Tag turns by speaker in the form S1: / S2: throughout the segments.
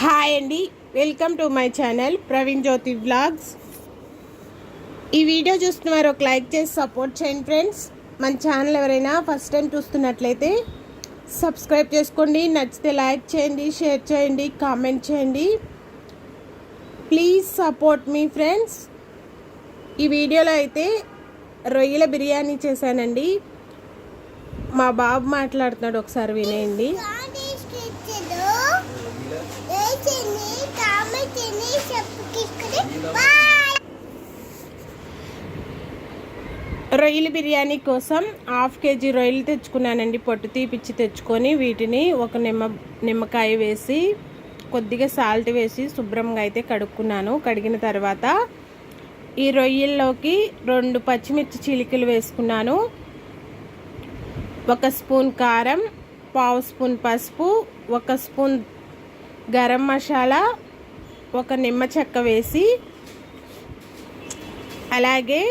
S1: Hi అండి welcome to my channel Praveen Jyothi vlogs. ఈ video చూస్తున్నారు ఒక లైక్ చేసి సపోర్ట్ చేయండి ఫ్రెండ్స్. మన ఛానల్ ఎవరైనా ఫస్ట్ టైం చూస్తున్నట్లయితే సబ్స్క్రైబ్ చేసుకోండి నచ్చితే లైక్ చేయండి షేర్ చేయండి కామెంట్ చేయండి. ప్లీజ్ సపోర్ట్ మీ ఫ్రెండ్స్. ఈ వీడియోలో అయితే రొయ్యల బిర్యానీ చేశానండి. మా బాబు మాట్లాడుతున్నాడు ఒకసారి వినేయండి రొయ్యలు బిర్యానీ కోసం హాఫ్ కేజీ రొయ్యలు తెచ్చుకున్నానండి. పొట్టు తీపిచ్చి తెచ్చుకొని వీటిని ఒక నిమ్మ నిమ్మకాయ వేసి కొద్దిగా సాల్ట్ వేసి శుభ్రంగా అయితే కడుక్కున్నాను. కడిగిన తర్వాత ఈ రొయ్యల్లోకి రెండు పచ్చిమిర్చి చిలికలు వేసుకున్నాను. ఒక స్పూన్ కారం పావు స్పూన్ పసుపు ఒక స్పూన్ గరం మసాలా ఒక నిమ్మ చెక్క వేసి అలాగే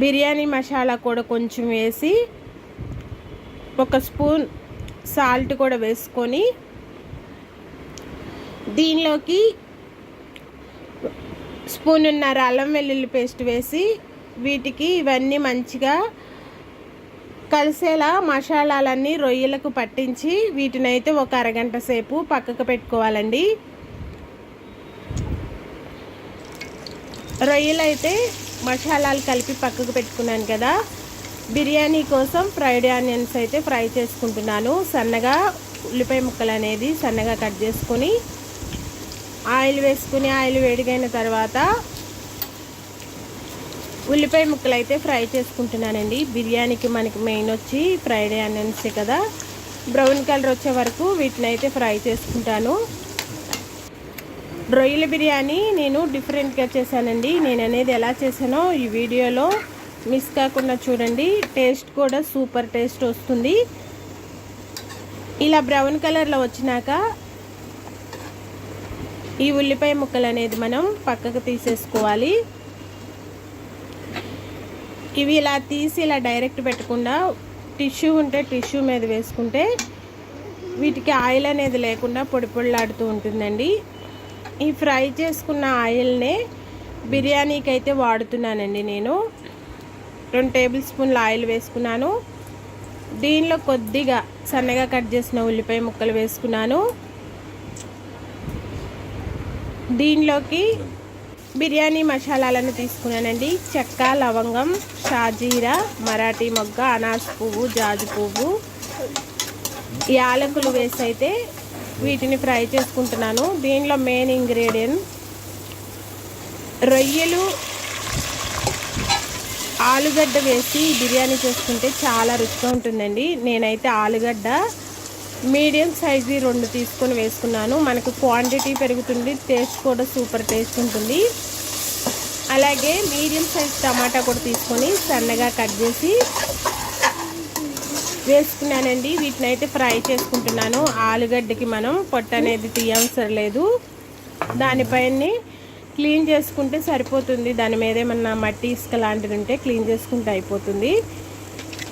S1: బిర్యానీ మసాలా కూడా కొంచెం వేసి ఒక స్పూన్ సాల్ట్ కూడా వేసుకొని దీనిలోకి స్పూన్ ఉన్నర అల్లం వెల్లుల్లి పేస్ట్ వేసి వీటికి ఇవన్నీ మంచిగా కలిసేలా మసాలాలన్నీ రొయ్యలకు పట్టించి వీటినైతే ఒక అరగంట సేపు పక్కకు పెట్టుకోవాలండి. రొయ్యలైతే మసాలాలు కలిపి పక్కకు పెట్టుకున్నాను కదా. బిర్యానీ కోసం ఫ్రైడ్ ఆనియన్స్ అయితే ఫ్రై చేసుకుంటున్నాను. సన్నగా ఉల్లిపాయ ముక్కలు అనేది సన్నగా కట్ చేసుకొని ఆయిల్ వేసుకుని ఆయిల్ వేడిగైన తర్వాత ఉల్లిపాయ ముక్కలు అయితే ఫ్రై చేసుకుంటున్నానండి. బిర్యానీకి మనకి మెయిన్ వచ్చి ఫ్రైడ్ ఆనియన్స్ కదా. బ్రౌన్ కలర్ వచ్చే వరకు వీటిని అయితే ఫ్రై చేసుకుంటాను. రొయ్యల బిర్యానీ నేను డిఫరెంట్గా చేశానండి. నేను అనేది ఎలా చేశానో ఈ వీడియోలో మిస్ కాకుండా చూడండి. టేస్ట్ కూడా సూపర్ టేస్ట్ వస్తుంది. ఇలా బ్రౌన్ కలర్లో వచ్చినాక ఈ ఉల్లిపాయ ముక్కలు అనేది మనం పక్కకు తీసేసుకోవాలి. ఇవి ఇలా తీసి ఇలా డైరెక్ట్ పెట్టకుండా టిష్యూ ఉంటే టిష్యూ మీద వేసుకుంటే వీటికి ఆయిల్ అనేది లేకుండా పొడి పొడిలాడుతూ ఉంటుందండి. ఈ ఫ్రై చేసుకున్న ఆయిల్నే బిర్యానీకి అయితే వాడుతున్నానండి నేను. రెండు టేబుల్ స్పూన్ల ఆయిల్ వేసుకున్నాను. దీనిలో కొద్దిగా సన్నగా కట్ చేసిన ఉల్లిపాయ ముక్కలు వేసుకున్నాను. దీనిలోకి బిర్యానీ మసాలాలను తీసుకున్నానండి. చెక్క లవంగం షాజీరా మరాఠీ మొగ్గ అనాస్ పువ్వు జాజు పువ్వు. యాలకులు వేసి అయితే వీటిని ఫ్రై చేసుకుంటున్నాను. దీనిలో మెయిన్ ఇంగ్రీడియంట్ రొయ్యలు ఆలుగడ్డ వేసి బిర్యానీ చేసుకుంటే చాలా రుచిగా ఉంటుందండి. నేనైతే ఆలుగడ్డ మీడియం సైజు రెండు తీసుకొని వేసుకున్నాను. మనకు క్వాంటిటీ పెరుగుతుంది టేస్ట్ కూడా సూపర్ టేస్ట్ ఉంటుంది. అలాగే మీడియం సైజ్ టమాటా కూడా తీసుకొని సన్నగా కట్ చేసి వేసుకున్నానండి. వీటిని అయితే ఫ్రై చేసుకుంటున్నాను. ఆలుగడ్డకి మనం పొట్ట అనేది తీయవసరం లేదు దానిపైన క్లీన్ చేసుకుంటే సరిపోతుంది. దాని మీద ఏమన్నా మట్టి ఇసుక లాంటిది ఉంటే క్లీన్ చేసుకుంటే అయిపోతుంది.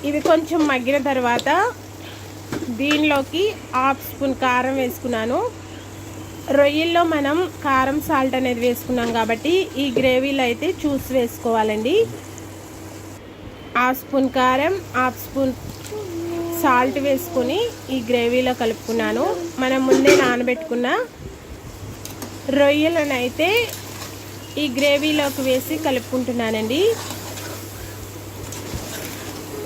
S1: ఇవి కొంచెం మగ్గిన తర్వాత దీనిలోకి హాఫ్ స్పూన్ కారం వేసుకున్నాను. రొయ్యల్లో మనం కారం సాల్ట్ అనేది వేసుకున్నాం కాబట్టి ఈ గ్రేవీలో అయితే చూసి వేసుకోవాలండి. హాఫ్ స్పూన్ కారం హాఫ్ స్పూన్ సాల్ట్ వేసుకొని ఈ గ్రేవీలో కలుపుకున్నాను. మనం ముందే నానబెట్టుకున్న రొయ్యలను అయితే ఈ గ్రేవీలోకి వేసి కలుపుకుంటున్నానండి.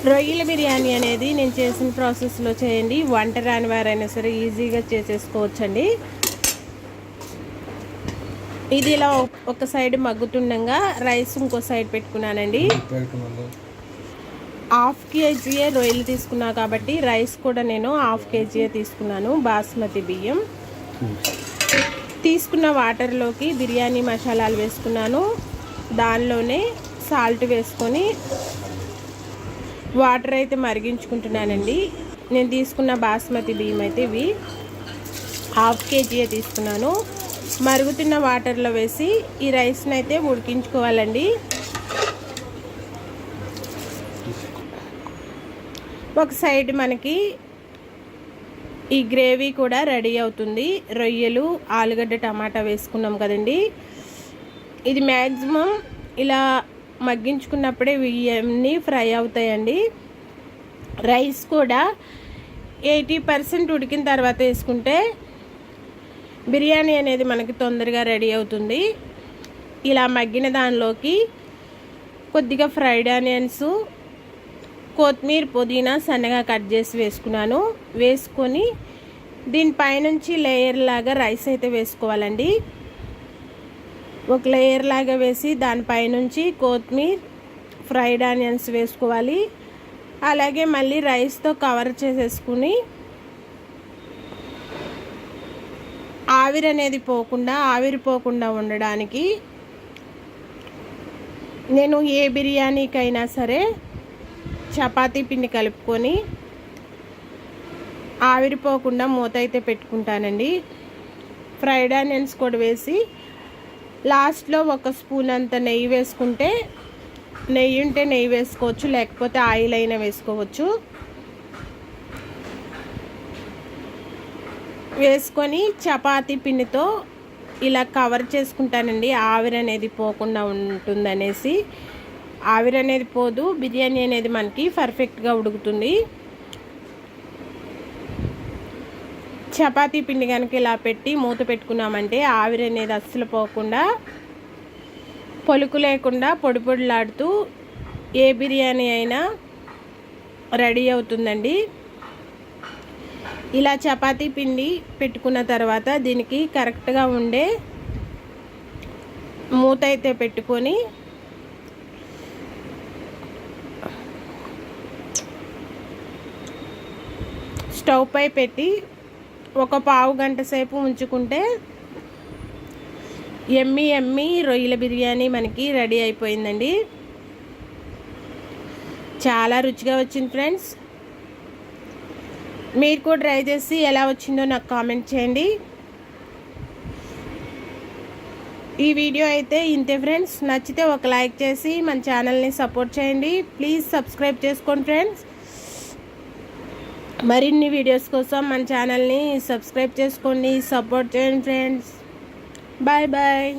S1: రొయ్యల బిర్యానీ అనేది నేను చేసిన ప్రాసెస్లో చేయండి. వంట రాని వారైనా సరే ఈజీగా చేసేసుకోవచ్చండి. ఇది ఇలా ఒక సైడ్ మగ్గుతుండగా రైస్ ఇంకో సైడ్ పెట్టుకున్నానండి. హాఫ్ కేజీయే రొయ్యలు తీసుకున్నా కాబట్టి రైస్ కూడా నేను హాఫ్ కేజీయే తీసుకున్నాను బాస్మతి బియ్యం. తీసుకున్న వాటర్లోకి బిర్యానీ మసాలాలు వేసుకున్నాను. దానిలోనే సాల్ట్ వేసుకొని వాటర్ అయితే మరిగించుకుంటున్నానండి. నేను తీసుకున్న బాస్మతి బియ్యం అయితే ఇవి హాఫ్ కేజీయే తీసుకున్నాను. మరుగుతున్న వాటర్లో వేసి ఈ రైస్ని అయితే ఉడికించుకోవాలండి. ఒక సైడ్ మనకి ఈ గ్రేవీ కూడా రెడీ అవుతుంది. రొయ్యలు ఆలుగడ్డ టమాటా వేసుకున్నాం కదండి. ఇది మ్యాక్సిమం ఇలా మగ్గించుకున్నప్పుడే ఇవన్నీ ఫ్రై అవుతాయండి. రైస్ కూడా ఎయిటీ పర్సెంట్ ఉడికిన తర్వాత వేసుకుంటే బిర్యానీ అనేది మనకి తొందరగా రెడీ అవుతుంది. ఇలా మగ్గిన దానిలోకి కొద్దిగా ఫ్రైడ్ ఆనియన్స్ కొత్తిమీర పుదీనా సన్నగా కట్ చేసి వేసుకున్నాను. వేసుకొని దీనిపైనుంచి లేయర్ లాగా రైస్ అయితే వేసుకోవాలండి. ఒక లేయర్ లాగా వేసి దానిపైనుంచి కొత్తిమీర ఫ్రైడ్ ఆనియన్స్ వేసుకోవాలి. అలాగే మళ్ళీ రైస్తో కవర్ చేసేసుకుని ఆవిరి అనేది పోకుండా ఆవిరి పోకుండా ఉండడానికి నేను ఏ బిర్యానీకైనా సరే చపాతీ పిండి కలుపుకొని ఆవిరిపోకుండా మూత అయితే పెట్టుకుంటానండి. ఫ్రైడ్ ఆనియన్స్ కూడా వేసి లాస్ట్లో ఒక స్పూన్ అంత నెయ్యి వేసుకుంటే నెయ్యి ఉంటే నెయ్యి వేసుకోవచ్చు లేకపోతే ఆయిల్ అయినా వేసుకోవచ్చు. వేసుకొని చపాతీ పిండితో ఇలా కవర్ చేసుకుంటానండి. ఆవిరి అనేది పోకుండా ఉంటుందనేసి. ఆవిరి అనేది పోదు బిర్యానీ అనేది మనకి పర్ఫెక్ట్గా ఉడుకుతుంది. చపాతీ పిండి కనుక ఇలా పెట్టి మూత పెట్టుకున్నామంటే ఆవిరి అనేది అస్సలు పోకుండా పొలుకు లేకుండా పొడి పొడిలాడుతూ ఏ బిర్యానీ అయినా రెడీ అవుతుందండి. ఇలా చపాతీ పిండి పెట్టుకున్న తర్వాత దీనికి కరెక్ట్గా ఉండే మూత అయితే పెట్టుకొని స్టవ్ పై పెట్టి ఒక పావు గంట సేపు ఉంచుకుంటే ఎమ్మి ఎమ్మి రొయ్యల బిర్యానీ మనకి రెడీ అయిపోయిందండి. చాలా రుచిగా వచ్చింది ఫ్రెండ్స్. మీరు కూడా ట్రై చేసి ఎలా వచ్చిందో నాకు కామెంట్ చేయండి. ఈ వీడియో అయితే ఇంతే ఫ్రెండ్స్. నచ్చితే ఒక లైక్ చేసి మన ఛానల్ని సపోర్ట్ చేయండి. ప్లీజ్ సబ్స్క్రైబ్ చేసుకోండి ఫ్రెండ్స్. మరిన్ని వీడియోస్ కోసం మన ఛానల్ని సబ్స్క్రైబ్ చేసుకోండి సపోర్ట్ చేయండి ఫ్రెండ్స్ బాయ్ బాయ్